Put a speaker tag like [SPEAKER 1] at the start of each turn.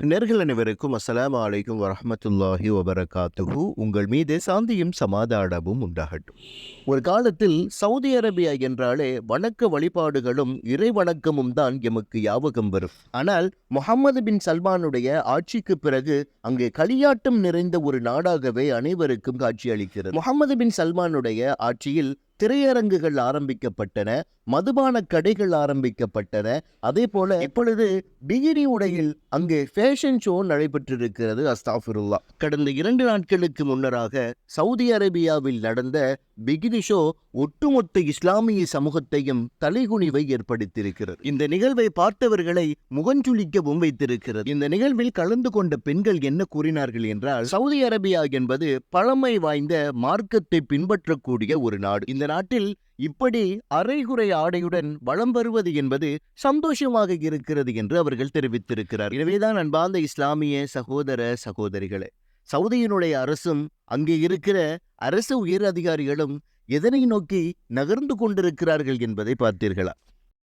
[SPEAKER 1] நேர்கள் அனைவருக்கும் அஸ்லாம் அலைக்கும் வரமத்துல்லாஹி வபரகாத்துஹு. உங்கள் மீது சாந்தியும் சமாதானமும் உண்டாகட்டும். ஒரு காலத்தில் சவுதி அரேபியா என்றாலே வணக்க வழிபாடுகளும் இறை வணக்கமும் தான் எமக்கு ஞாபகம் வரும். ஆனால் முகமது பின் சல்மானுடைய ஆட்சிக்கு பிறகு அங்கே களியாட்டம் நிறைந்த ஒரு நாடாகவே அனைவருக்கும் காட்சியளிக்கிறது. முகமது பின் சல்மானுடைய ஆட்சியில் திரையரங்குகள் ஆரம்பிக்கப்பட்டன. மதுபான கடைகள் ஆரம்பிக்கப்பட்டன. அதே போல இப்பொழுது பிகினி உடையில் அங்கு ஃபேஷன் ஷோ நடைபெற்றிருக்கிறது அஸ்தாஃபிருல்லா. கடந்த இரண்டு நாட்களுக்கு முன்னராக சவுதி அரேபியாவில் நடந்த பிகினி ஷோ ஒட்டுமொத்த இஸ்லாமிய சமூகத்தையும் தலைகுனிவை ஏற்படுத்தியிருக்கிறது. இந்த நிகழ்வை பார்த்தவர்களை முகஞ்சுளிக்கவும் வைத்திருக்கிறது. இந்த நிகழ்வில் கலந்து கொண்ட பெண்கள் என்ன கூறினார்கள் என்றால் சவுதி அரேபியா என்பது பழமை வாய்ந்த மார்க்கத்தை பின்பற்றக்கூடிய ஒரு நாடு. இந்த நாட்டில் இப்படி அரைகுறை ஆடையுடன் வளம் வருவது என்பது சந்தோஷமாக இருக்கிறது என்று அவர்கள் தெரிவித்திருக்கிறார். எனவேதான் அன்பார்ந்த இஸ்லாமிய சகோதர சகோதரிகளே சவுதியினுடைய அரசும் அங்கே இருக்கிற அரசு உயர் அதிகாரிகளும் எதனை நோக்கி நகர்ந்து கொண்டிருக்கிறார்கள் என்பதை பார்த்தீர்களா?